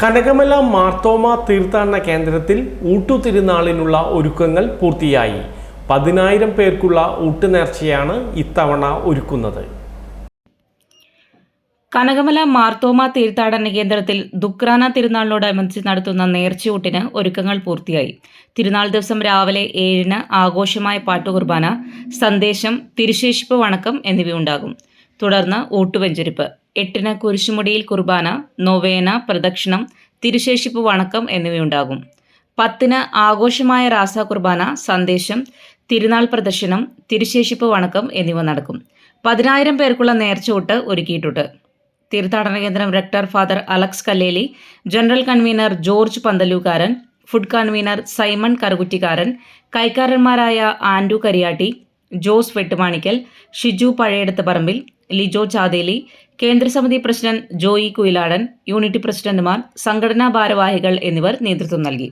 കനകമല മാർത്തോമ തീർത്ഥാടന കേന്ദ്രത്തിൽ ഊട്ടുതിരുനാളിനുള്ള ഒരുക്കങ്ങൾ പൂർത്തിയായി. പതിനായിരം പേർക്കുള്ള ഊട്ടുനേർച്ചയാണ് ഇത്തവണ ഒരുക്കുന്നത്. കനകമല മാർത്തോമ തീർത്ഥാടന കേന്ദ്രത്തിൽ ദുക്രാന തിരുനാളിനോടനുബന്ധിച്ച് നടത്തുന്ന നേർച്ചയൂട്ടിന് ഒരുക്കങ്ങൾ പൂർത്തിയായി. തിരുനാൾ ദിവസം രാവിലെ ഏഴിന് ആഘോഷമായ പാട്ടുകുർബാന സന്ദേശം തിരുശേഷിപ്പ് വണക്കം എന്നിവയുണ്ടാകും. തുടർന്ന് ഊട്ടുവെഞ്ചരിപ്പ്. എട്ടിന് കുരിശുമുടിയിൽ കുർബാന നൊവേന പ്രദക്ഷിണം തിരുശേഷിപ്പ് വണക്കം എന്നിവയുണ്ടാകും. പത്തിന് ആഘോഷമായ റാസ കുർബാന സന്ദേശം തിരുനാൾ പ്രദർശനം തിരുശേഷിപ്പ് വണക്കം എന്നിവ നടക്കും. പതിനായിരം പേർക്കുള്ള നേർച്ചയൂട്ട് ഒരുക്കിയിട്ടുണ്ട്. തീർത്ഥാടന കേന്ദ്രം rector father Alex Kalleli general convener George Panthalookkaran food convener Simon Karukuttikkaran കൈക്കാരന്മാരായ Andu Kariyatti Jose Vettumanikkal Shiju Pazhayadath Parambil Lijo Chatheli കേന്ദ്രസമിതി പ്രസിഡന്റ് ജോയി കുയിലാടൻ യൂണിറ്റ് പ്രസിഡന്റുമാർ സംഘടനാ ഭാരവാഹികൾ എന്നിവർ നേതൃത്വം നൽകി.